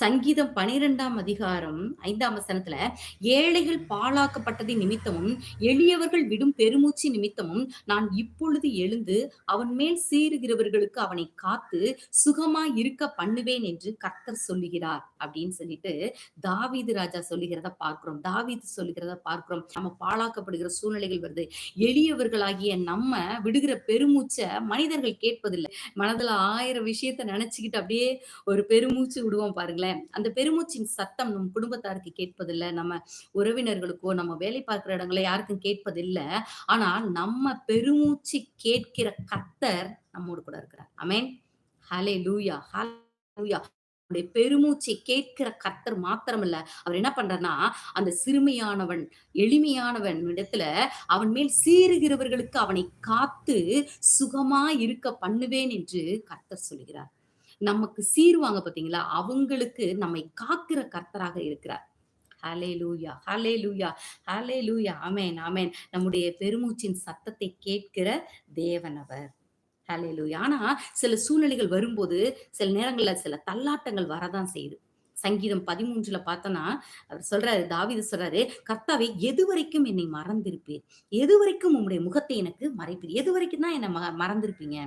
சங்கீதம் பனிரெண்டாம் அதிகாரம் ஐந்தாம் வசனத்துல ஏழைகள் பாழாக்கப்பட்டதை நிமித்தமும் எளியவர்கள் விடும் பெருமூச்சு நிமித்தமும் நான் இப்பொழுது எழுந்து அவன் மேல் சீறுகிறவர்களுக்கு அவனை காத்து சுகமா இருக்க பண்ணுவேன் என்று கர்த்தர் சொல்லுகிறார் அப்படின்னு சொல்லிட்டு தாவீது ராஜா சொல்லுகிறத பார்க்கிறோம். தாவீது சொல்லுகிறத பார்க்கிறோம். நம்ம பாழாக்கப்படுகிற சூழ்நிலைகள் வருது. எளியவர்களாகிய நம்ம விடுகிற பெருமூச்ச மனிதர்கள் கேட்பதில்லை. மனதுல ஆயிரம் விஷயத்த நினைச்சுக்கிட்டு அப்படியே ஒரு பெருமூச்சு விடுவோம் பாருங்களேன். அந்த பெருமூச்சின் சத்தம் நம் குடும்பத்தாருக்கு கேட்பதில்லை. நம்ம உறவினர்களுக்கோ நம்ம வேலை பார்க்கிற இடங்களை யாருக்கும் கேட்பதில்லை. ஆனால் நம்ம பெருமூச்சு கேட்கிற கத்தர் நம்மோடு கூட இருக்கிறார். அமேன் ஹலே லூயா ஹலூயா அவருடைய பெருமூச்சை கேட்கிற கத்தர் மாத்திரமல்ல. அவர் என்ன பண்றாருன்னா அந்த சிறுமியானவன் எளிமையானவன் இடத்துல அவன் மேல் சீறுகிறவர்களுக்கு அவனை காத்து சுகமா இருக்க பண்ணுவேன் என்று கர்த்தர் சொல்கிறார். நமக்கு சீருவாங்க பார்த்தீங்களா அவங்களுக்கு நம்மை காக்கிற கர்த்தராக இருக்கிறார். ஹலே லூயா ஹலே லூயா ஹலே லூயா அமேன் அமேன் நம்முடைய பெருமூச்சின் சத்தத்தை கேட்கிற தேவனவர் ஹலே லூயா ஆனா சில சூழ்நிலைகள் வரும்போது சில நேரங்கள்ல சில தள்ளாட்டங்கள் வரதான் செய்யுது. சங்கீதம் பதிமூன்றுல பார்த்தோன்னா அவர் சொல்றாரு தாவித சொல்றாரு கர்த்தாவே எது வரைக்கும் என்னை மறந்திருப்பீர். எது வரைக்கும் உங்களுடைய முகத்தை எனக்கு மறைப்பீர். எது வரைக்கும் தான் என்னை மறந்திருப்பீங்க?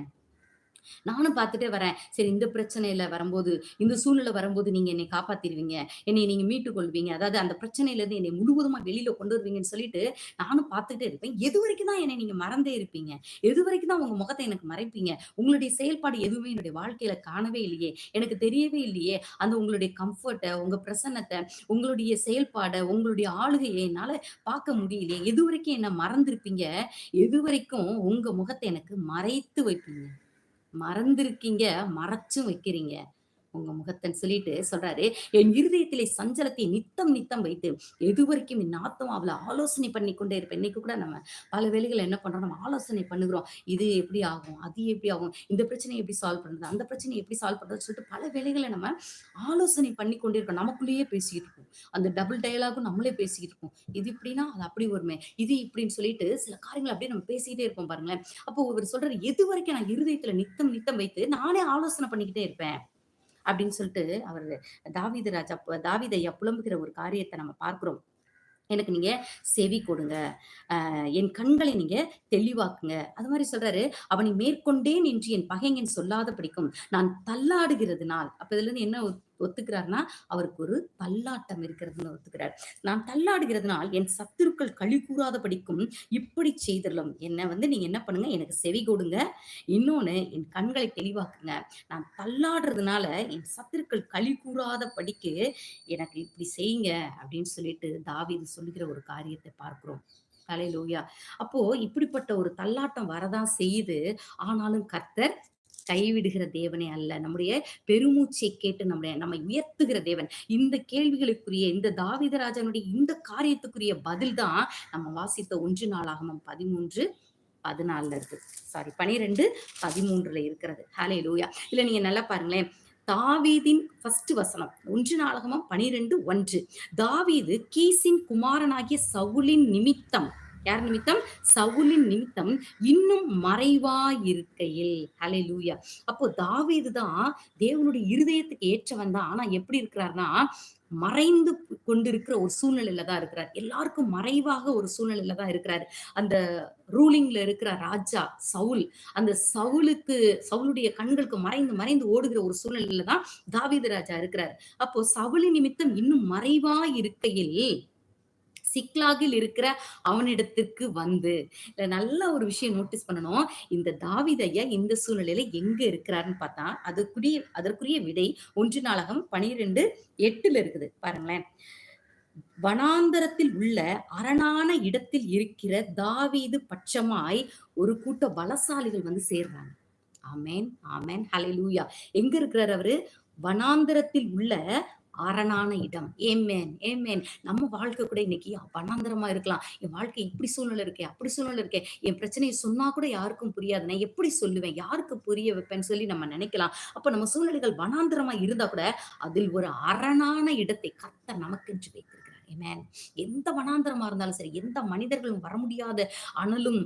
நானும் பார்த்துட்டே வரேன். சரி இந்த பிரச்சனையில வரும்போது இந்த சூழ்நிலை வரும்போது நீங்க என்னை காப்பாத்திருவீங்க. என்னை நீங்க மீட்டு கொள்வீங்க. அதாவது அந்த பிரச்சனையில இருந்து என்னை முழுவதுமா வெளியில கொண்டு வருவீங்கன்னு சொல்லிட்டு நானும் பார்த்துட்டே இருப்பேன். எது வரைக்கும் தான் என்னை நீங்க மறந்தே இருப்பீங்க? எது வரைக்கும் தான் உங்க முகத்தை எனக்கு மறைப்பீங்க? உங்களுடைய செயல்பாடு எதுவுமே என்னுடைய வாழ்க்கையில காணவே இல்லையே. எனக்கு தெரியவே இல்லையே. அந்த உங்களுடைய கம்ஃபர்ட்டை உங்க பிரசன்னத்தை உங்களுடைய செயல்பாடை உங்களுடைய ஆளுகையை என்னால பார்க்க முடியலையே. எது வரைக்கும் என்ன மறந்திருப்பீங்க? எது வரைக்கும் உங்க முகத்தை எனக்கு மறைத்து வைப்பீங்க? மறந்திருக்கீங்க மறைச்சும் வைக்கிறீங்க. உங்க முகத்தன் சொல்லிட்டு சொல்றாரு என் இருதயத்திலே சஞ்சலத்தை நித்தம் நித்தம் வைத்து எது வரைக்கும் என் ஆத்மாவில் ஆலோசனை பண்ணி கொண்டே இருப்பேன். இன்னைக்கு கூட நம்ம பல வேலைகள் என்ன பண்றோம் நம்ம ஆலோசனை பண்ணுகிறோம். இது எப்படி ஆகும்? அது எப்படி ஆகும்? இந்த பிரச்சனையை எப்படி சால்வ் பண்றது? அந்த பிரச்சனையை எப்படி சால்வ் பண்றது சொல்லிட்டு பல வேலைகளை நம்ம ஆலோசனை பண்ணி கொண்டிருக்கோம் நமக்குள்ளேயே பேசிக்கிட்டு இருக்கோம். அந்த டபுள் டயலாகும் நம்மளே பேசிக்கிட்டு இருக்கோம். இது இப்படின்னா அது அப்படி வருமே? இது இப்படின்னு சொல்லிட்டு சில காரியங்களை அப்படியே நம்ம பேசிக்கிட்டே இருப்போம் பாருங்களேன். அப்போ ஒருவர் சொல்றாரு எது வரைக்கும் நான் இருதயத்துல நித்தம் நித்தம் வைத்து நானே ஆலோசனை பண்ணிக்கிட்டே இருப்பேன். அப்படின்னு சொல்லிட்டு அவர் தாவித ராஜா தாவிதையா புலம்புகிற ஒரு காரியத்தை நம்ம பார்க்கிறோம். எனக்கு நீங்க செவி கொடுங்க. என் கண்களை நீங்க தெளிவாக்குங்க. அது மாதிரி சொல்றாரு அவனை மேற்கொண்டேன் என்று என் பகைங்கன் சொல்லாத பிடிக்கும் நான் தள்ளாடுகிறதுனால். அப்ப இதுல இருந்து என்ன ஒத்துக்கிறார்னா அவருக்கு ஒரு தள்ளாட்டம் இருக்கிறதுன்னு ஒத்துக்கிறார். நான் தள்ளாடுகிறதுனால் என் சத்துருக்கள் கழி கூறாத படிக்கும் இப்படி செய்திடலாம். என்ன வந்து நீங்க என்ன பண்ணுங்க எனக்கு செவி கொடுங்க. இன்னொன்னு என் கண்களை தெளிவாக்குங்க. நான் தள்ளாடுறதுனால என் சத்துருக்கள் களி கூறாத படிக்கு எனக்கு இப்படி செய்யுங்க அப்படின்னு சொல்லிட்டு தாவிது சொல்லுகிற ஒரு காரியத்தை பார்க்கிறோம். கலையிலோயா அப்போ இப்படிப்பட்ட ஒரு தள்ளாட்டம் வரதான் செய்யுது. ஆனாலும் கர்த்தர் கைவிடுகிற தேவனே அல்ல. நம்முடைய பெருமூச்சை கேட்டு நம்முடைய நம்மை உயர்த்துகிற தேவன். இந்த கேள்விகளுக்குரிய இந்த தாவிதராஜனுடைய இந்த காரியத்துக்குரிய பதில் தான் நம்ம வாசித்த ஒன்று நாளாகமம் பதிமூன்று பதினாலுல இருக்கு. சாரி பனிரெண்டு பதிமூன்றுல இருக்கிறது. ஹாலே லூயா இல்ல நீங்க நல்லா பாருங்களேன். தாவீதின் ஃபர்ஸ்ட் வசனம் ஒன்று நாளகமம் பனிரெண்டு ஒன்று. தாவீது கீசின் குமாரனாகிய சவுலின் நிமித்தம் யார் நிமித்தம்? சவுலின் நிமித்தம் இன்னும் மறைவா இருக்கையில் ஹலே லூயா அப்போ தாவீது தான் தேவனுடைய இருதயத்துக்கு ஏற்றவன் தான். ஆனா எப்படி இருக்கிறார்னா மறைந்து கொண்டிருக்கிற ஒரு சூழ்நிலையில தான் இருக்கிறார். எல்லாருக்கும் மறைவாக ஒரு சூழ்நிலையில தான் இருக்கிறார். அந்த ரூலிங்ல இருக்கிற ராஜா சவுல் அந்த சவுலுக்கு சவுளுடைய கண்களுக்கு மறைந்து மறைந்து ஓடுகிற ஒரு சூழ்நிலையில தான் தாவீது ராஜா இருக்கிறார். அப்போ சவுளி நிமித்தம் இன்னும் மறைவா இருக்கையில் சிக்லாகில் இருக்கிற அவனிடத்திற்கு வந்து. நல்ல ஒரு விஷயம் நோட்டீஸ் பண்ணணும். இந்த தாவிதைய இந்த சூழ்நிலையில எங்க இருக்கிறாருன்னு பார்த்தா அதுக்குரிய அதற்குரிய விடை ஒன்று நாளகம் பனிரெண்டு எட்டுல இருக்குது. பாருங்களேன். வனாந்தரத்தில் உள்ள அரணான இடத்தில் இருக்கிற தாவீது பட்சமாய் ஒரு கூட்ட பலசாலிகள் வந்து சேர்றாங்க. ஆமேன் ஆமேன் ஹலை லூயா எங்க இருக்கிறார் அவரு? வனாந்தரத்தில் உள்ள அரணான இடம். ஏமேன் ஏமேன். நம்ம வாழ்க்கை கூட இன்னைக்கு வனாந்தரமா இருக்கலாம். என் வாழ்க்கை இப்படி சூழ்நிலை இருக்கே அப்படி சூழ்நிலை இருக்கே. என் பிரச்சனையை சொன்னா கூட யாருக்கும் புரியாது. நான் எப்படி சொல்லுவேன்? யாருக்கு புரிய வைப்பேன்னு சொல்லி நம்ம நினைக்கலாம். அப்ப நம்ம சூழ்நிலைகள் வனாந்திரமா இருந்தா கூட அதில் ஒரு அரணான இடத்தை கத்த நமக்கென்று வைத்திருக்கு Amen. எந்த வனாந்தரமா இருந்தாலும் சரி, எந்த மனிதர்களும் வர முடியாத அனலும்,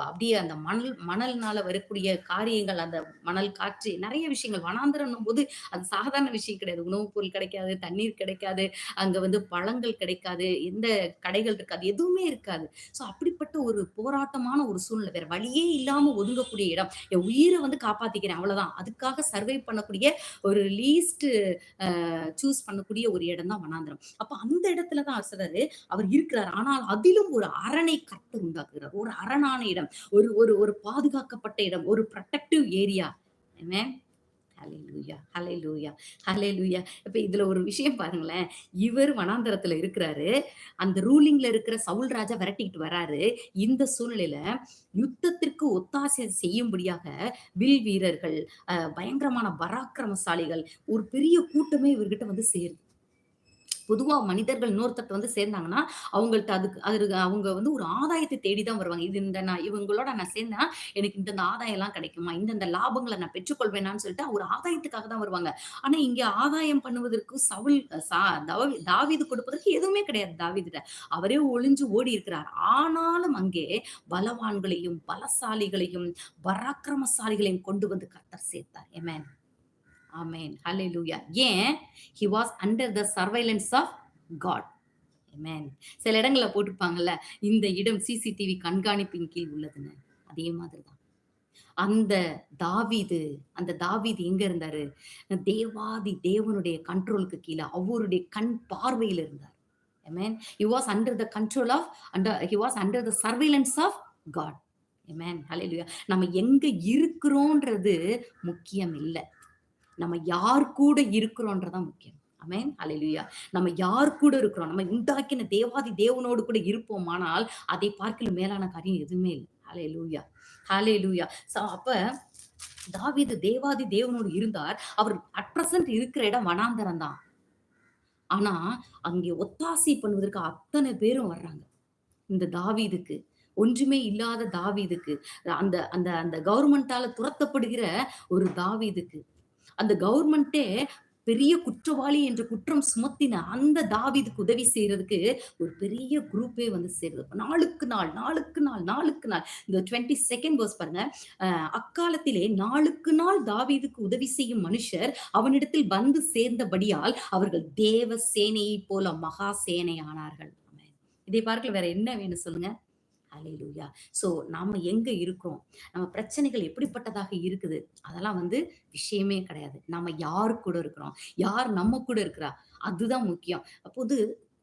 அப்படியே அந்த மணல் மணல்னால வரக்கூடிய காரியங்கள், அந்த மணல் காற்று நிறைய விஷயங்கள் வனாந்தரம்ன்னும்போது அது சாதாரண விஷயம் கிடையாது. உணவு பொருள் கிடைக்காது, தண்ணீர் கிடைக்காது, அங்க வந்து பழங்கள் கிடைக்காது, எந்த கடைகள் இருக்காது, எதுவுமே இருக்காது. ஸோ அப்படிப்பட்ட ஒரு போராட்டமான ஒரு சூழ்நிலை. வேற வழியே இல்லாம ஒதுங்கக்கூடிய இடம். என் உயிரை வந்து காப்பாத்திக்கிறேன் அவ்வளவுதான். அதுக்காக சர்வை பண்ணக்கூடிய ஒரு லீஸ்ட் சூஸ் பண்ணக்கூடிய ஒரு இடம் தான் வனாந்திரம் அப்ப அந்த இடத்துல தான் சொல்றாரு, அவர் இருக்கிறார். ஆனால் அதிலும் ஒரு அரணை கர்த்தர் உண்டாக்குகிறார். ஒரு அரணான இடம். ஒரு ஒரு ஒரு பாதுகாக்கப்பட்ட இடம். ஒரு புரொடெக்டிவ் ஏரியா. என்ன ஹalleluya, ஹalleluya, ஹalleluya. இப்ப இதுல ஒரு விஷயம் பாருங்களேன். இவர் வனாந்தரத்துல இருக்கிறாரு. அந்த ரூலிங்ல இருக்கிற சவுல் ராஜா விரட்டிக்கிட்டு வராரு. இந்த சூழ்நிலையில யுத்தத்திற்கு ஒத்தாசை செய்யும்படியாக வில் வீரர்கள், பயங்கரமான பராக்கிரமசாலிகள், ஒரு பெரிய கூட்டமே இவர்கிட்ட வந்து சேருது. பொதுவா மனிதர்கள் இன்னொருத்தர் வந்து சேர்ந்தாங்கன்னா, அவங்கள்ட்ட அதுக்கு அது அவங்க வந்து ஒரு ஆதாயத்தை தேடி தான் வருவாங்க. இது இந்த நான் இவங்களோட நான் சேர்ந்தேன்னா, எனக்கு இந்தந்த ஆதாயம்லாம் கிடைக்குமா? இந்தந்த லாபங்களை நான் பெற்றுக்கொள்வேனான்னு சொல்லிட்டு ஒரு ஆதாயத்துக்காக தான் வருவாங்க. ஆனா இங்க ஆதாயம் பண்ணுவதற்கு சவுல் சா தாவி தாவீது கொடுப்பதற்கு எதுவுமே கிடையாது தாவீதுட்ட. அவரே ஒளிஞ்சு ஓடி இருக்கிறார். ஆனாலும் அங்கே பலவான்களையும், பலசாலிகளையும், பராக்கிரமசாலிகளையும் கொண்டு வந்து கத்தர் சேர்த்தார். ஆமேன் ஹலே லூயா ஏன்? He was under the surveillance of God. Man சில இடங்களில் போட்டிருப்பாங்கல்ல, இந்த இடம் சிசிடிவி கண்காணிப்பின் கீழ் உள்ளதுன்னு. அதே மாதிரி தான். அந்த தாவிது அந்த தாவிது எங்க இருந்தாரு? தேவாதி தேவனுடைய கண்ட்ரோலுக்கு கீழே அவருடைய கண் பார்வையில் இருந்தார். Man he was under the control of under he was under the surveillance of God. Amen. Hallelujah நம்ம எங்க இருக்கிறோன்றது முக்கியம் இல்லை நம்ம யார் கூட இருக்கிறோன்றதான் முக்கியம். ஆமென். ஹalleluya. நம்ம யார் கூட இருக்கிறோம்? நம்ம உண்டாக்கின தேவாதி தேவனோடு கூட இருப்போமானால், அதை பார்க்கிலும் மேலான காரியம் எதுவுமே இல்ல. லூயா ஹalleluya. சோ அப்ப தாவிது தேவாதி தேவனோடு இருந்தார். அவர் அட் பிரசன்ட் இருக்கிற இடம் வனாந்தரம் தான். ஆனா, அங்கே ஒத்தாசை பண்ணுவதற்கு அத்தனை பேரும் வர்றாங்க. இந்த தாவீதுக்கு. ஒன்றுமே இல்லாத தாவீதுக்கு. அந்த அந்த அந்த கவர்மெண்டால துரத்தப்படுகிற ஒரு தாவீதுக்கு. அந்த கவர்மெண்ட்டே பெரிய குற்றவாளி என்ற குற்றம் சுமத்தின அந்த தாவிதுக்கு உதவி செய்யறதுக்கு ஒரு பெரிய குரூப்பே வந்து சேருது. நாளுக்கு நாள், நாளுக்கு நாள், நாளுக்கு நாள். இந்த டுவெண்ட்டி செகண்ட் வேர்ஸ் பாருங்க. அக்காலத்திலே நாளுக்கு நாள் தாவீதுக்கு உதவி செய்யும் மனுஷர் அவனிடத்தில் வந்து சேர்ந்தபடியால் அவர்கள் தேவ சேனையை போல மகா சேனையானார்கள். இதை பார்க்கல வேற என்ன வேணும் சொல்லுங்க? அலையிலூயா ஸோ நாம் எங்கே இருக்கிறோம்? நம்ம பிரச்சனைகள் எப்படிப்பட்டதாக இருக்குது? அதெல்லாம் வந்து விஷயமே கிடையாது. நம்ம யார் கூட இருக்கிறோம்? யார் நம்ம கூட இருக்கிறா? அதுதான் முக்கியம். அப்போது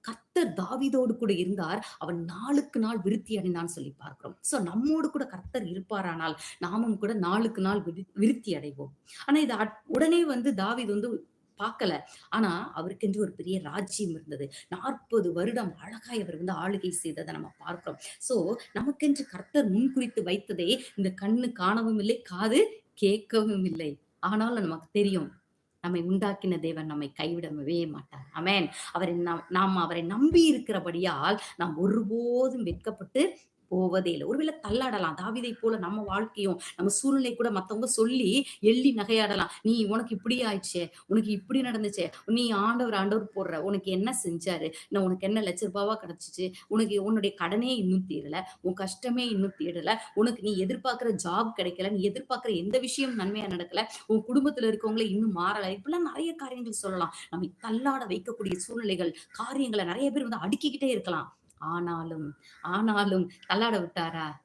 கர்த்தர் தாவிதோடு கூட இருந்தார். அவன் நாளுக்கு நாள் விருத்தி அடைந்தான் சொல்லி பார்க்கிறோம். சோ நம்மோடு கூட கர்த்தர் இருப்பாரானால், நாமும் கூட நாளுக்கு நாள் விரு விருத்தி அடைவோம். ஆனா இது அட் உடனே வந்து தாவித் வந்து பார்க்கல. ஆனா அவருக்கென்று ஒரு பெரிய ராஜ்யம் இருந்தது. 40 வருடம் அழகாய் அவர் வந்து ஆளுகை செய்ததை நம்ம பார்க்கிறோம். சோ நமக்கென்று கர்த்தர் முன்குறித்து வைத்ததை இந்த கண்ணு காணவும் இல்லை, காது கேட்கவும் இல்லை. ஆனாலும் நமக்கு தெரியும். நம்மை உண்டாக்கின தேவன் நம்மை கைவிடவே மாட்டார். அமேன் அவரை நாம் நாம் அவரை நம்பி இருக்கிறபடியால் நாம் ஒருபோதும் வெட்கப்பட்டு போவதே இல்லை ஒருவேளை தள்ளாடலாம். தாவிதை போல நம்ம வாழ்க்கையும், நம்ம சூழ்நிலை கூட மத்தவங்க சொல்லி எள்ளி நகையாடலாம். "நீ உனக்கு இப்படி ஆயிடுச்சே, உனக்கு இப்படி நடந்துச்சே, நீ ஆண்டவர் ஆண்டவர் போடுற. உனக்கு என்ன செஞ்சாரு? நான் உனக்கு என்ன லட்ச ரூபாவா கிடைச்சிச்சு உனக்கு உன்னுடைய கடனே இன்னும் தீரல. உன் கஷ்டமே இன்னும் தீரல. உனக்கு நீ எதிர்பார்க்கிற ஜாப் கிடைக்கல. நீ எதிர்பார்க்கிற எந்த விஷயம் நன்மையா நடக்கல. உன் குடும்பத்துல இருக்கவங்களே இன்னும் மாறல." இப்படிலாம் நிறைய காரியங்கள் சொல்லலாம். நம்மை தள்ளாட வைக்கக்கூடிய சூழ்நிலைகள், காரியங்களை நிறைய பேர் வந்து அடுக்கிக்கிட்டே இருக்கலாம். ஆனாலும் ஆனாலும் தள்ளாட விட்டாரா?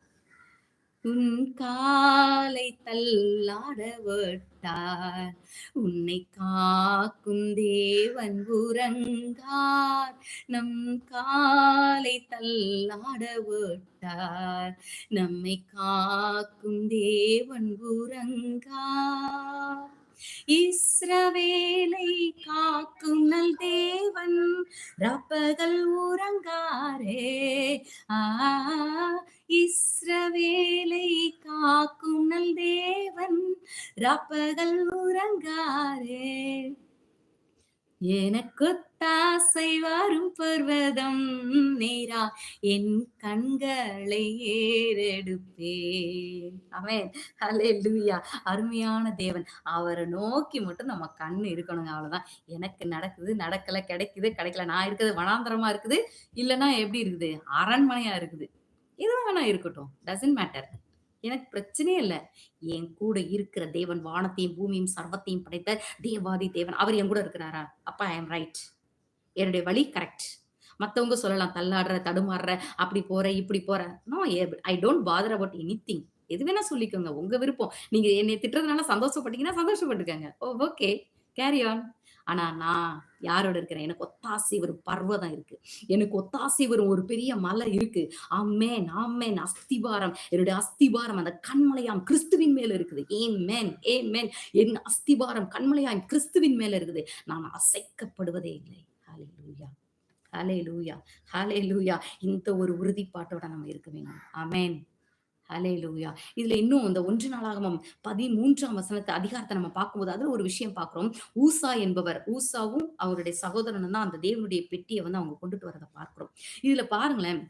உன் காலை தள்ளாட விட்டார். உன்னை காக்கும் தேவன் உறங்கார். நம் காலை தள்ளாட விட்டார். நம்மை காக்கும் தேவன் உறங்கார். இஸ்ரவேலை காக்கும் நல் தேவன் ரப்பகல் உறங்காரே. ஆ இஸ்ரவேலை காக்கும் நல் தேவன் ரப்பகல் உறங்காரே. எனக்கொத்தாசை வரும் பர்வதம் நேரா என் கண்களை ஏறெடுப்பேன். ஆமென். ஹalleluya. அருமையான தேவன். அவரை நோக்கி மட்டும் நம்ம கண் இருக்கணுங்க அவ்வளவுதான். எனக்கு நடக்குது நடக்கல கிடைக்குது கிடைக்கல. நான் இருக்கிறது வனாந்தரமா இருக்குது. இல்லைன்னா எப்படி இருக்குது? அரண்மனையா இருக்குது. எது வேணா இருக்கட்டும். டசன்ட் மேட்டர் எனக்கு பிரச்சனையே இல்லை. என் கூட இருக்கிற தேவன் வானத்தையும் பூமியும் சர்வத்தையும் படைத்த தேவாதி தேவன் அவர் என் கூட இருக்கிறாரா? அப்பா ஐ எம் ரைட் என்னுடைய வழி கரெக்ட் மற்றவங்க சொல்லலாம் தள்ளாடுற தடுமாறுற அப்படி போற இப்படி போற. No I don't bother about anything எது வேணா சொல்லிக்கோங்க உங்க விருப்பம். நீங்க என்னை திட்டுறதுனால சந்தோஷப்பட்டீங்கன்னா சந்தோஷப்பட்டுக்கங்க. Oh oh, okay carry on ஆனா நான் யாரோட இருக்கிறேன்? எனக்கு ஒத்தாசை ஒரு பர்வதம் இருக்கு. எனக்கு ஒத்தாசை வரும் ஒரு பெரிய மலை இருக்கு. ஆமேன் ஆமேன். அஸ்திபாரம். என்னுடைய அஸ்திபாரம் அந்த கண்மலையாம் கிறிஸ்துவின் மேல இருக்குது. ஏமேன் ஏமேன் என் அஸ்திபாரம் கண்மலையாம் கிறிஸ்துவின் மேல இருக்குது. நான் அசைக்கப்படுவதே இல்லை. ஹாலே லூயா ஹலே லூயா ஹாலே லூயா இந்த ஒரு உறுதிப்பாட்டோட நம்ம இருக்க வேணும் அமேன் ஹalleluya. இதுல இன்னும் இந்த ஒன்று நாளாகமம் பதிமூன்றாம் வசனத்தை அதிகாரத்தை நம்ம பார்க்கும்போது அதுல ஒரு விஷயம் பார்க்கிறோம். ஊசா என்பவர் ஊசாவும் அவருடைய சகோதரனும் தான் அந்த தேவனுடைய பெட்டியை வந்து அவங்க கொண்டுட்டு வரதை பார்க்கிறோம். இதுல பாருங்களேன்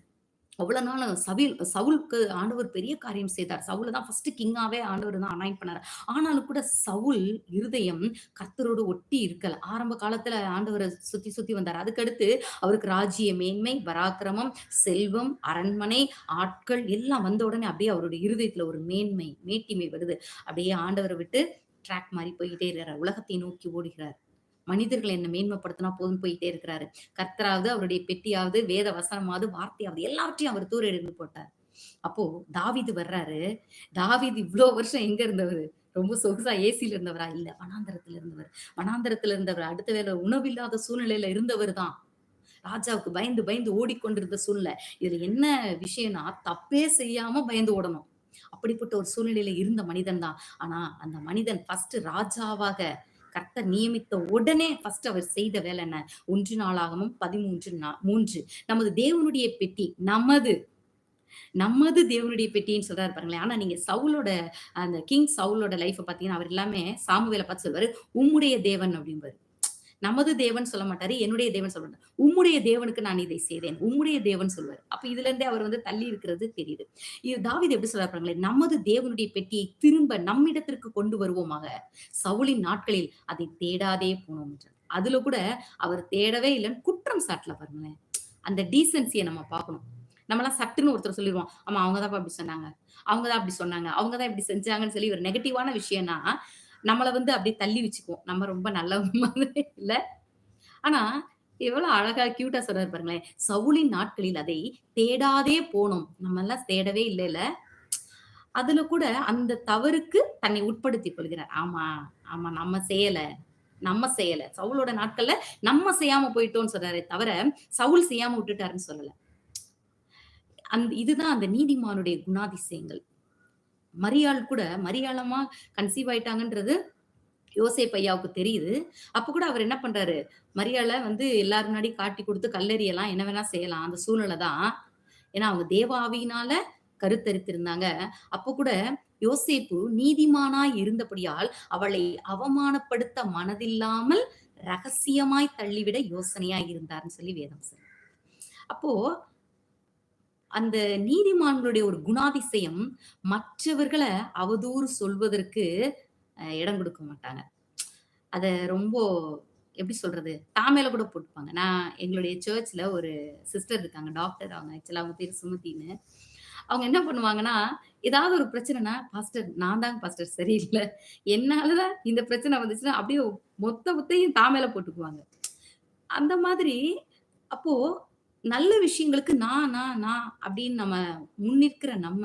அவ்வளவு நாள் சவில் சவுலுக்கு ஆண்டவர் பெரிய காரியம் செய்தார். சவுல தான் ஃபர்ஸ்ட் கிங்காவே ஆண்டவர் தான் அனாயின் பண்ணார். ஆனாலும் கூட சவுல் இருதயம் கர்த்தரோடு ஒட்டி இருக்கல. ஆரம்ப காலத்துல ஆண்டவரை சுத்தி சுத்தி வந்தார். அதுக்கடுத்து அவருக்கு ராஜ்ய மேன்மை பராக்கிரமம் செல்வம் அரண்மனை ஆட்கள் எல்லாம் வந்த உடனே அப்படியே அவருடைய இருதயத்துல ஒரு மேன்மை மேட்டிமை வருது. அப்படியே ஆண்டவரை விட்டு ட்ராக் மாதிரி போயிட்டே இருக்கிறார். உலகத்தை நோக்கி ஓடுகிறார். மனிதர்கள் என்ன மேன்மைப்படுத்தினா போதும் போயிட்டே இருக்கிறாரு. கர்த்தராவது அவருடைய பெட்டியாவது வேத வசனமாவது வார்த்தையாவது எல்லாவற்றையும் அவர் தூர எடுத்து போட்டார். அப்போ தாவிது வர்றாரு. தாவீது இவ்வளவு வருஷம் எங்க இருந்தவர்? ரொம்ப சொகுசா ஏசியில இருந்தவரா? இல்ல வனாந்தரத்துல இருந்தவர். வனாந்தரத்துல இருந்தவர். அடுத்த வேலை உணவில்லாத சூழ்நிலையில இருந்தவர் தான். ராஜாவுக்கு பயந்து பயந்து ஓடிக்கொண்டிருந்த சூழ்நிலை. இதுல என்ன விஷயம்னா தப்பே செய்யாம பயந்து ஓடணும். அப்படிப்பட்ட ஒரு சூழ்நிலையில இருந்த மனிதன் தான். ஆனா அந்த மனிதன் ஃபர்ஸ்ட் ராஜாவாக கர்த்த நியமித்த உடனே ஃபர்ஸ்ட் அவர் செய்த வேலை என்ன? ஒன்று நாளாகவும் பதிமூன்று நா- மூன்று. நமது தேவனுடைய பெட்டி நமது நமது தேவனுடைய பெட்டின்னு சொல்றாரு பாருங்களேன். ஆனா நீங்க சவுலோட அந்த கிங் சவுலோட லைஃப் பாத்தீங்கன்னா அவர் எல்லாமே சாமுவேலை பார்த்து சொல்வாரு உம்முடைய தேவன் அப்படிம்பாரு. நமது தேவன் சொல்ல மாட்டாரு என்னுடைய தேவன் சொல்ல மாட்டார். உம்முடைய தேவனுக்கு நான் இதை செய்தேன் உம்முடைய தேவன் சொல்வார். அப்ப இதுல இருந்தே அவர் வந்து தள்ளி இருக்கிறது தெரியுது. இது தாவீது எப்படி சொல்றாரு பாருங்களேன் நமது தேவனுடைய பெட்டியை திரும்ப நம்மிடத்திற்கு கொண்டு வருவோமாக. சவுளின் நாட்களில் அதை தேடாதே போனோம் என்றார். அதுல கூட அவர் தேடவே இல்லைன்னு குற்றம் சாட்டல பாருங்களேன். அந்த டீசென்சியை நம்ம பார்க்கணும். நம்மளாம் சட்டுன்னு ஒருத்தர் சொல்லிடுவோம் ஆமா அவங்க தான் அப்படி சொன்னாங்க அவங்க தான் அப்படி சொன்னாங்க அவங்க தான் இப்படி செஞ்சாங்கன்னு சொல்லி ஒரு நெகட்டிவான விஷயம்னா நம்மளை வந்து அப்படியே தள்ளி வச்சுக்குவோம். நம்ம ரொம்ப நல்ல மாதிரி இல்ல. ஆனா எவ்வளவு அழகா கியூட்டா சொல்றாரு பாருங்களேன். சவுளின் நாட்களில் அதை தேடாதே போனோம். நம்ம எல்லாம் தேடவே இல்லைல்ல அதுல கூட அந்த தவறுக்கு தன்னை உட்படுத்தி கொள்கிறார். ஆமா ஆமா நம்ம செய்யல. நம்ம செய்யல. சவுலோட நாட்கள்ல நம்ம செய்யாம போயிட்டோம்னு சொல்றாரு தவிர சவுல் செய்யாம விட்டுட்டாருன்னு சொல்லல. அந்த இதுதான் அந்த நீதிமானுடைய குணாதிசயங்கள். மரியாள் கூட மரியாளமா கன்சீவ் ஆயிட்டாங்கன்றது யோசேப் ஐயாவுக்கு தெரியுது. அப்ப கூட அவர் என்ன பண்றாரு? மரியாளை வந்து எல்லாரும் முன்னாடி காட்டி கொடுத்து கல்லெறியலாம். என்ன வேணா செய்யலாம். அந்த சூழ்நிலை தான். ஏன்னா அவங்க தேவாவியினால கருத்தரித்திருந்தாங்க. அப்போ கூட யோசேப்பு நீதிமானாய் இருந்தபடியால் அவளை அவமானப்படுத்த மனதில்லாமல் ரகசியமாய் தள்ளிவிட யோசனையாய் இருந்தார்னு சொல்லி வேதம் சொல்லு அப்போ அந்த நீதிமான்களுடைய ஒரு குணாதிசயம் மற்றவர்களை அவதூறு சொல்வதற்கு இடம் கொடுக்க மாட்டாங்க. அத ரொம்ப எப்படி சொல்றது தாமையில கூட போட்டுப்பாங்க. நான் எங்களுடைய சர்ச்ல ஒரு சிஸ்டர் இருக்காங்க டாக்டர் அவங்க. ஆக்சுவலா அவங்க பேர் சுமதின்னு. அவங்க என்ன பண்ணுவாங்கன்னா ஏதாவது ஒரு பிரச்சனைனா பாஸ்டர் நான் தான் பாஸ்டர் சரியில்லை. என்னாலதான் இந்த பிரச்சனை வந்துச்சுன்னா அப்படியே மொத்த மொத்தையும் தாமையில போட்டுக்குவாங்க. அந்த மாதிரி அப்போ நல்ல விஷயங்களுக்கு நான் நான் நான் அப்படின்னு நம்ம முன்னிற்கிற நம்ம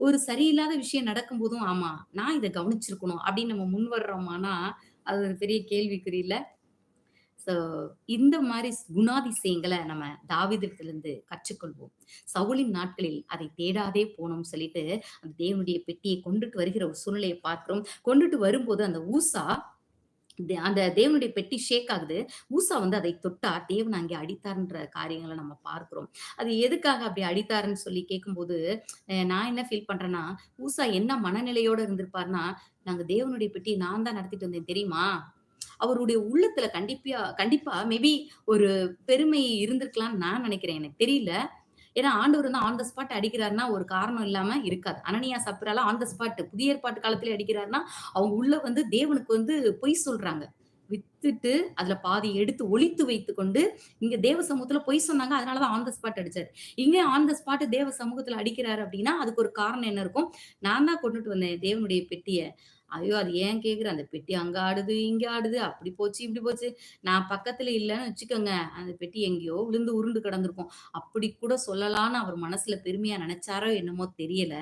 ஒரு சரியில்லாத விஷயம் நடக்கும்போதும் ஆமா நான் இதை கவனிச்சிருக்கணும் அப்படின்னு நம்ம முன் வர்றோமானா அது ஒரு பெரிய கேள்விக்குறி இல்ல. ஸோ இந்த மாதிரி குணாதிசயங்களை நம்ம தாவிதத்திலிருந்து கற்றுக்கொள்வோம். சவுளின் நாட்களில் அதை தேடாதே போனோம் சொல்லிட்டு அந்த தேவனுடைய பெட்டியை கொண்டுட்டு வருகிற ஒரு சூழ்நிலையை பார்க்கிறோம். கொண்டுட்டு வரும்போது அந்த ஊசா அந்த தேவனுடைய பெட்டி ஷேக் ஆகுது மூசா வந்து அதை தொட்டா தேவன் அங்கே அடித்தார்ன்ற காரியங்களை நம்ம பார்க்கிறோம் அது எதுக்காக அப்படி அடித்தாருன்னு சொல்லி கேட்கும்போது நான் என்ன ஃபீல் பண்றேன்னா மூசா என்ன மனநிலையோட இருந்திருப்பாருன்னா நாங்க தேவனுடைய பெட்டி நான் தான் நடத்திட்டு வந்தேன் தெரியுமா அவருடைய உள்ளத்துல கண்டிப்பா கண்டிப்பா மேபி ஒரு பெருமை இருந்திருக்கலாம்னு நான் நினைக்கிறேன். எனக்கு தெரியல. ஏன்னா ஆண்டவர் வந்து ஆன் த ஸ்பாட் அடிக்கிறாருன்னா, ஒரு காரணம் இல்லாம இருக்காது. அனனியா, சப்ராலாம் ஆன் த ஸ்பாட் புதிய ஏற்பாட்டு காலத்துல அடிக்கிறாருன்னா, அவங்க உள்ள வந்து தேவனுக்கு வந்து பொய் சொல்றாங்க. வித்துட்டு அதுல பாதி எடுத்து ஒளித்து வைத்துக்கொண்டு, இங்க தேவ சமூகத்துல பொய் சொன்னாங்க. அதனாலதான் ஆன் த ஸ்பாட் அடிச்சாரு. இங்க ஆன் த ஸ்பாட் தேவ சமூகத்துல அடிக்கிறாரு அப்படின்னா அதுக்கு ஒரு காரணம் என்ன இருக்கும்? நான் தான் கொண்டுட்டு வந்தேன் தேவனுடைய பெட்டியை ஐயோ! அது ஏன் கேட்குற? அந்த பெட்டி அங்க ஆடுது, இங்க ஆடுது. அப்படி போச்சு, இப்படி போச்சு. நான் பக்கத்துல இல்லைன்னு வச்சுக்கோங்க, அந்த பெட்டி எங்கேயோ விழுந்து உருண்டு கிடந்திருக்கும். அப்படி கூட சொல்லலான்னு அவர் மனசுல பெருமையா நினைச்சாரோ என்னமோ தெரியல.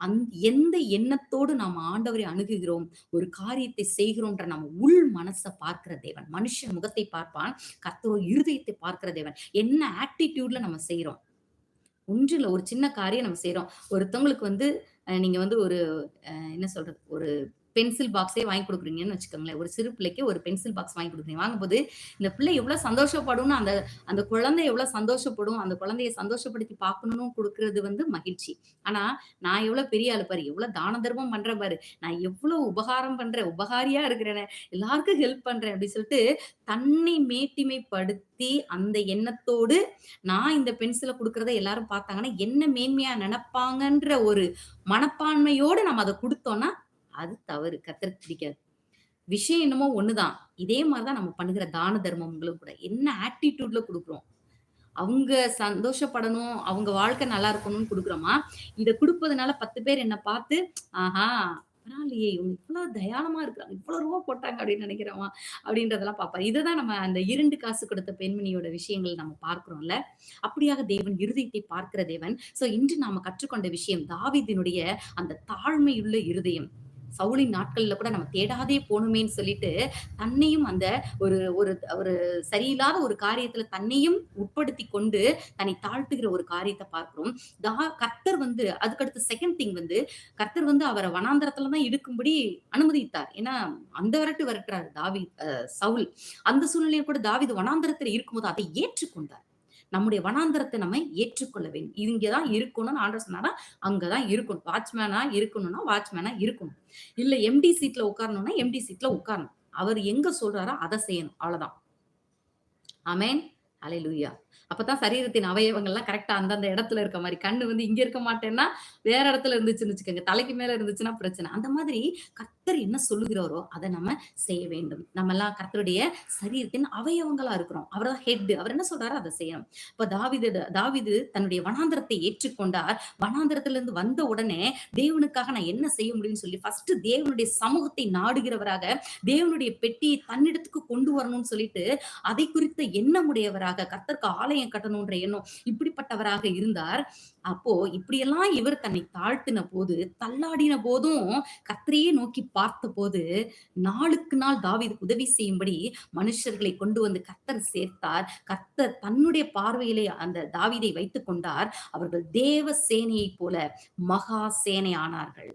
அந் எந்த எண்ணத்தோடு நாம் ஆண்டவரை அணுகுகிறோம், ஒரு காரியத்தை செய்கிறோம்ன்ற நம்ம உள் மனசை பார்க்கிற தேவன். மனுஷன் முகத்தை பார்ப்பான், கத்துவ இருதயத்தை பார்க்கிற தேவன். என்ன ஆட்டிடியூட்ல நம்ம செய்கிறோம் ஒன்றும் இல்லை ஒரு சின்ன காரியம் நம்ம செய்கிறோம் ஒருத்தவங்களுக்கு வந்து நீங்கள் வந்து ஒரு என்ன சொல்கிறது ஒரு பென்சில் பாக்ஸே வாங்கி கொடுக்குறீங்கன்னு வச்சுக்கோங்களேன். ஒரு சிறு பிள்ளைக்கு ஒரு பென்சில் பாக்ஸ் வாங்கி குடுக்குறீங்க. வாங்கும்போது இந்த பிள்ளை எவ்வளோ சந்தோஷப்படும்னு அந்த அந்த குழந்தை எவ்வளோ சந்தோஷப்படும், அந்த குழந்தைய சந்தோஷப்படுத்தி பார்க்கணும்னு கொடுக்கறது வந்து மகிழ்ச்சி. ஆனா, நான் எவ்வளோ பெரிய ஆளு பாரு, எவ்வளோ தான தர்மம் பண்றேன் பாரு, நான் எவ்வளோ உபகாரம் பண்றேன், உபகாரியா இருக்கிறேனே, எல்லாருக்கும் ஹெல்ப் பண்றேன் அப்படின்னு சொல்லிட்டு, தன்னை மேட்டிமைப்படுத்தி அந்த எண்ணத்தோடு நான் இந்த பென்சிலை கொடுக்கறத எல்லாரும் பார்த்தாங்கன்னா, என்ன மேன்மையா நினைப்பாங்கன்ற ஒரு மனப்பான்மையோடு நம்ம அதை கொடுத்தோம்னா அது தவறு. கர்த்தருக்கு பிடிக்காது. விஷயம் என்னமோ ஒண்ணுதான். இதே மாதிரிதான் தான் நம்ம பண்ணுகிற தான தர்மங்களும் கூட. என்ன ஆட்டிடியூட்ல கொடுக்குறோம் அவங்க சந்தோஷப்படணும், அவங்க வாழ்க்கை நல்லா இருக்கணும்னு கொடுக்குறோமா இதை கொடுப்பதுனால பத்து பேர் என்ன பார்த்து, ஆஹா! பரவாயில்லையே! இவங்க இவ்வளவு தயாளமா இருக்கிறாங்க. இவ்வளவு ரூபா போட்டாங்க அப்படின்னு நினைக்கிறோமா அப்படின்றதெல்லாம் பார்ப்பார். இதுதான் நம்ம அந்த இரண்டு காசு கொடுத்த பெண்மணியோட விஷயங்கள் நம்ம பார்க்கிறோம்ல. அப்படியாக தேவன் இருதயத்தை பார்க்கிற தேவன். சோ இன்று நாம கற்றுக்கொண்ட விஷயம் தாவிதினுடைய அந்த தாழ்மையுள்ள இருதயம். சவுலின் நாட்கள்ல கூட நம்ம தேடாதே போணுமேன்னு சொல்லிட்டு, தன்னையும் அந்த ஒரு ஒரு ஒரு சரியில்லாத ஒரு காரியத்துல தன்னையும் உட்படுத்தி கொண்டு, தன்னை தாழ்த்துகிற ஒரு காரியத்தை பார்க்கிறோம். தா கர்த்தர் வந்து அதுக்கடுத்து செகண்ட் திங் வந்து, கர்த்தர் வந்து அவரை வனாந்தரத்துல தான் இருக்கும்படி அனுமதித்தார். ஏன்னா, அந்த விரட்டு விரட்டுறாரு தாவி சவுல். அந்த சூழ்நிலையில கூட தாவீது வனாந்தரத்துல இருக்கும்போது அதை ஏற்றுக்கொண்டார். நம்முடைய வனாந்தரத்தை நம்ம ஏற்றுக்கொள்ள வேண்டும். இங்கதான் இருக்கணும்னு ஆர்டர் சொன்னாரா, அங்கதான் இருக்கணும். வாட்ச்மேனா இருக்கணும்னா, வாட்ச்மேனா இருக்கணும். இல்ல எம்டி சீட்ல உட்காரணும்னா, எம்டி சீட்ல உட்காரணும். அவர் எங்க சொல்றாரோ அதை செய்யணும். அவ்வளவுதான் அமேன் அலை லூயா அப்பதான் சரீரத்தின் அவயவங்கள்லாம் கரெக்டா அந்தந்த இடத்துல இருக்க மாதிரி கண்ணு வந்து இங்க இருக்க மாட்டேன்னா, வேற இடத்துல இருந்துச்சுன்னு வச்சுக்கோங்க. தலைக்கு மேல இருந்துச்சுன்னா பிரச்சனை. அந்த மாதிரி கர்த்தர் என்ன சொல்லுகிறாரோ, அதை நம்ம செய்ய வேண்டும். நம்ம எல்லாம் கர்த்தருடைய சரீரத்தின் அவயவங்களா இருக்கிறோம். அவர் தான் ஹெட். அவர் என்ன சொல்றாரோ அதை செய்யணும். இப்ப தாவிது தாவிது தன்னுடைய வனாந்தரத்தை ஏற்றுக்கொண்டார். வனாந்தரத்திலிருந்து வந்த உடனே தேவனுக்காக நான் என்ன செய்ய முடியும்னு சொல்லி ஃபர்ஸ்ட் தேவனுடைய சமூகத்தை நாடுகிறவராக, தேவனுடைய பெட்டியை தன்னிடத்துக்கு கொண்டு வரணும்னு சொல்லிட்டு, அதை குறித்த எண்ணமுடையவராக, கர்த்தருக்கு ஆலயம் கட்டணும்ன்ற எண்ணம் இப்படிப்பட்டவராக இருந்தார். அப்போ இப்படியெல்லாம் இவர் தன்னை தாழ்த்தின போது, தள்ளாடின போதும் கத்திரையே நோக்கி பார்த்த போது நாளுக்கு நாள் தாவீதுக்கு உதவி செய்யும்படி மனுஷர்களை கொண்டு வந்து கர்த்தர் சேர்த்தார். கர்த்தர் தன்னுடைய பார்வையிலே அந்த தாவிதை வைத்துக் கொண்டார். அவர்கள் தேவ சேனையைப் போல மகா சேனை ஆனார்கள்.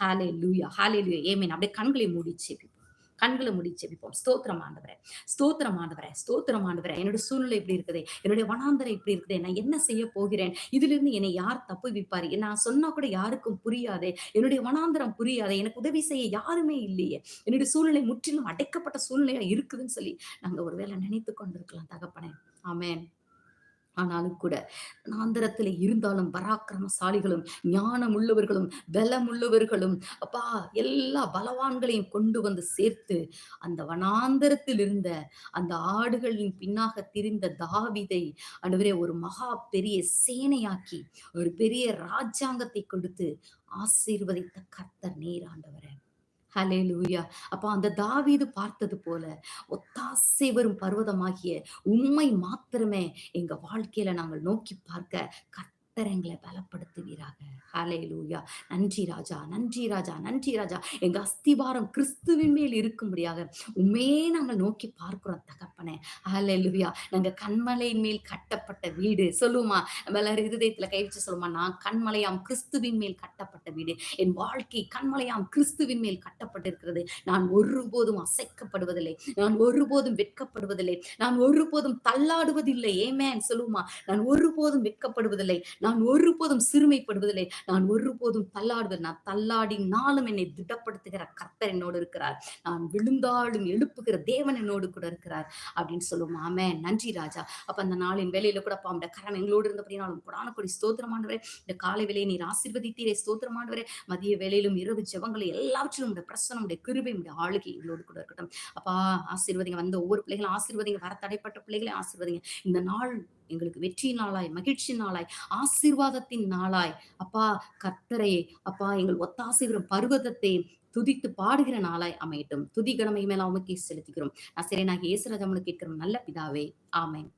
ஹாலே லுயோ ஏன் அப்படியே கண்களை மூடிச்சு கண்களை முடிச்சு வைப்போம் ஸ்தோத்திரம் ஆண்டவரே! ஸ்தோத்திரம் ஆண்டவரே! ஸ்தோத்திரம் ஆண்டவரே! என்னோட சூழ்நிலை இப்படி இருக்குது என்னுடைய வனாந்தரம் இப்படி இருக்குது நான் என்ன செய்ய போகிறேன்? இதிலிருந்து என்னை யார் தப்பு தப்புவிப்பார்? நான் சொன்னா கூட யாருக்கும் புரியாதே! என்னுடைய வனாந்தரம் புரியாதே! எனக்கு உதவி செய்ய யாருமே இல்லையே! என்னுடைய சூழ்நிலை முற்றிலும் அடைக்கப்பட்ட சூழ்நிலையா இருக்குதுன்னு சொல்லி, நாங்க ஒருவேளை நினைத்து கொண்டிருக்கலாம் தகப்பனே. ஆமேன் ஆனாலும் கூட வனாந்தரத்திலே இருந்தாலும் பராக்கிரமசாலிகளும், ஞானம் உள்ளவர்களும், பலம் உள்ளவர்களும், அப்பா எல்லா பலவான்களையும் கொண்டு வந்து சேர்த்து, அந்த வனாந்தரத்தில் இருந்த அந்த ஆடுகளின் பின்னாக திரிந்த தாவிதை ஆண்டவரே ஒரு மகா பெரிய சேனையாக்கி, ஒரு பெரிய ராஜாங்கத்தை கொடுத்து ஆசீர்வதித்த கர்த்தர் நீர் ஹலே லூயா அப்போ அந்த தாவீது பார்த்தது போல, ஒத்தாசை வரும் பர்வதமாகிய உண்மை மாத்திரமே எங்க வாழ்க்கையில நாங்கள் நோக்கி பார்க்க கர்த்தர் கரங்களை பலப்படுத்துவீராக. ஹalleluya. நன்றி ராஜா, நன்றி ராஜா, நன்றி ராஜா. எங்க அஸ்திவாரம் கிறிஸ்துவின் மேல் இருக்கும்படியாக உம்மையே நாங்கள் நோக்கி பார்க்கிறோம் தகப்பனே. ஹalleluya. நாங்க கண்மலையின் மேல் கட்டப்பட்ட வீடு சொல்லுவோமா? வேற இருதயத்துல கை வச்சு நான் கண்மலையாம் கிறிஸ்துவின் மேல் கட்டப்பட்ட வீடு. என் வாழ்க்கை கண்மலையாம் கிறிஸ்துவின் மேல் கட்டப்பட்டிருக்கிறது. நான் ஒருபோதும் அசைக்கப்படுவதில்லை. நான் ஒருபோதும் வெட்கப்படுவதில்லை. நான் ஒருபோதும் தள்ளாடுவதில்லை. ஏமே சொல்லுவோமா? நான் ஒருபோதும் வெட்கப்படுவதில்லை. நான் நான் ஒருபோதும் சிறுமைப்படுவதில்லை. நான் ஒருபோதும் தள்ளாடுவதில்லை. நான் தள்ளாடினாலும் என்னை திடப்படுத்துகிற கர்த்தர் என்னோடு இருக்கிறார். நான் விழுந்தாலும் எழுப்புகிற தேவன் என்னோடு கூட இருக்கிறார் அப்படின்னு சொல்லுவோம். ஆமே நன்றி ராஜா. அப்ப அந்த நாளின் வேலையில கூட அப்பா உடைய கரம் எங்களோடு இருந்தபடினாலும் கொடான கொடி ஸ்தோத்திரமானவரே. இந்த காலை வேலையை நீர் ஆசிர்வதித்தீரே. ஸ்தோத்திரமானவரே. மதிய வேலையிலும் இரவு ஜபங்களை எல்லாவற்றிலும் உடைய பிரசனம் உடைய கிருபை உடைய ஆளுகை எங்களோடு கூட இருக்கட்டும். அப்பா ஆசீர்வதிங்க. வந்த ஒவ்வொரு பிள்ளைகளும் ஆசீர்வதிங்க. வர தடைப்பட்ட பிள்ளைகளை ஆசீர்வதிங்க. இந்த நாள் எங்களுக்கு வெற்றி நாளாய் மகிழ்ச்சி நாளாய் ஆசீர்வாதத்தின் நாளாய். அப்பா கர்த்தரை அப்பா எங்கள் ஒத்தாசைகிற பர்வதத்தை துதித்து பாடுகிற நாளாய் அமையட்டும். துதி கடமை மேல அவனுக்கு செலுத்திக்கிறோம் நசரேனாகி இயேசுராஜா அவனுக்கு கேட்கிறோம் நல்ல பிதாவே. ஆமென்.